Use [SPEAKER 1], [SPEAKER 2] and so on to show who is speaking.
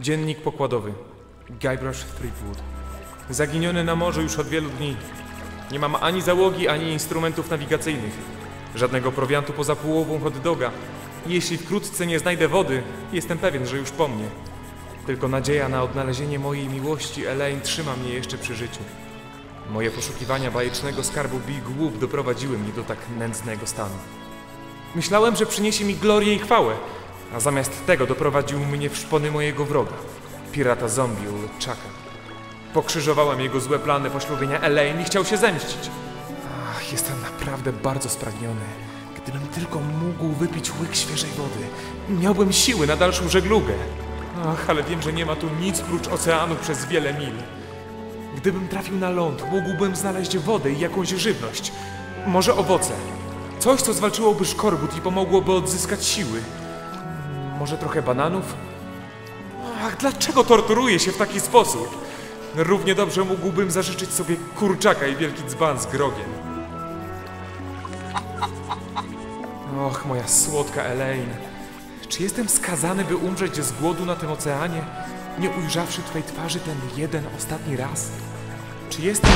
[SPEAKER 1] Dziennik pokładowy. Guybrush Threepwood. Zaginiony na morzu już od wielu dni. Nie mam ani załogi, ani instrumentów nawigacyjnych. Żadnego prowiantu poza połową hot doga. Jeśli wkrótce nie znajdę wody, jestem pewien, że już po mnie. Tylko nadzieja na odnalezienie mojej miłości Elaine trzyma mnie jeszcze przy życiu. Moje poszukiwania bajecznego skarbu Big Whoop doprowadziły mnie do tak nędznego stanu. Myślałem, że przyniesie mi glorię i chwałę, a zamiast tego doprowadził mnie w szpony mojego wroga, pirata zombie Chucka. Pokrzyżowałem jego złe plany poślubienia Elaine i chciał się zemścić. Ach, jestem naprawdę bardzo spragniony. Gdybym tylko mógł wypić łyk świeżej wody, miałbym siły na dalszą żeglugę. Ach, ale wiem, że nie ma tu nic prócz oceanu przez wiele mil. Gdybym trafił na ląd, mógłbym znaleźć wodę i jakąś żywność. Może owoce. Coś, co zwalczyłoby szkorbut i pomogłoby odzyskać siły. Może trochę bananów? Ach, dlaczego torturuję się w taki sposób? Równie dobrze mógłbym zażyczyć sobie kurczaka i wielki dzban z grogiem. Och, moja słodka Elaine. Czy jestem skazany, by umrzeć z głodu na tym oceanie, nie ujrzawszy twej twarzy ten jeden ostatni raz? Czy jestem...